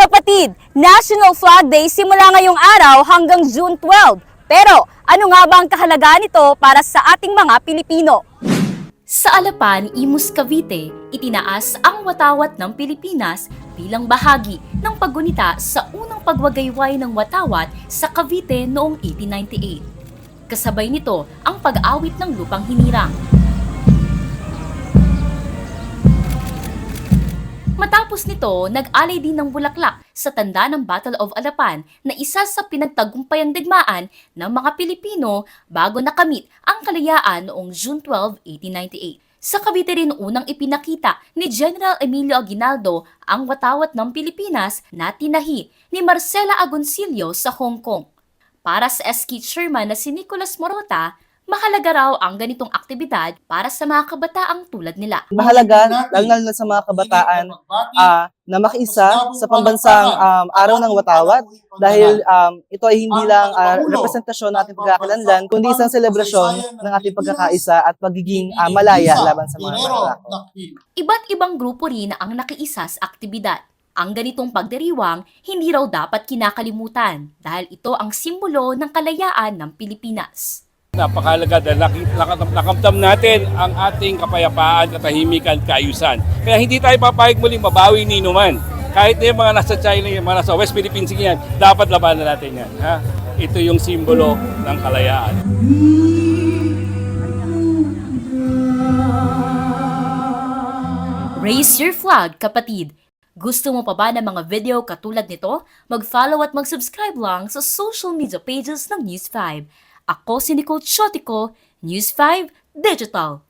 Kapatid, National Flag Day simula ngayong araw hanggang June 12. Pero ano nga ba ang kahalagaan nito para sa ating mga Pilipino? Sa Alapan, Imus, Cavite, itinaas ang watawat ng Pilipinas bilang bahagi ng paggunita sa unang pagwagayway ng watawat sa Cavite noong 1898. Kasabay nito ang pag-awit ng lupang hinirang. Matapos nito, nag-alay din ng bulaklak sa tanda ng Battle of Alapan na isa sa pinagtagumpayang digmaan ng mga Pilipino bago nakamit ang kalayaan noong June 12, 1898. Sa Cavite rin unang ipinakita ni General Emilio Aguinaldo ang watawat ng Pilipinas na tinahi ni Marcela Agoncillo sa Hong Kong. Para sa SK chairman na si Nicolas Morota, mahalaga raw ang ganitong aktibidad para sa mga kabataang tulad nila. mahalaga, lalo na sa mga kabataan, ah, na makiisa sa pambansang um, araw ng watawat dahil um, ito ay hindi lang ah, representasyon ng ating pagkakalanlan, kundi isang selebrasyon ng ating pagkakaisa at pagiging ah, malaya laban sa mga pagkakako. Iba't ibang grupo rin ang nakiisa sa aktibidad. Ang ganitong pagdiriwang hindi raw dapat kinakalimutan dahil ito ang simbolo ng kalayaan ng Pilipinas. Napakalaga dahil nakit- nakam- nakamtam natin ang ating kapayapaan, katahimikan, kaayusan. Kaya hindi tayo papayag muling mabawi ni Numan. Kahit na yung mga nasa China, yung mga nasa West Philippines yan, dapat labanan natin yan. Ha? Ito yung simbolo ng kalayaan. Raise your flag, kapatid! Gusto mo pa ba ng mga video katulad nito? Mag-follow at mag-subscribe lang sa social media pages ng News 5. Ako si Nicole Chotico, News 5 Digital.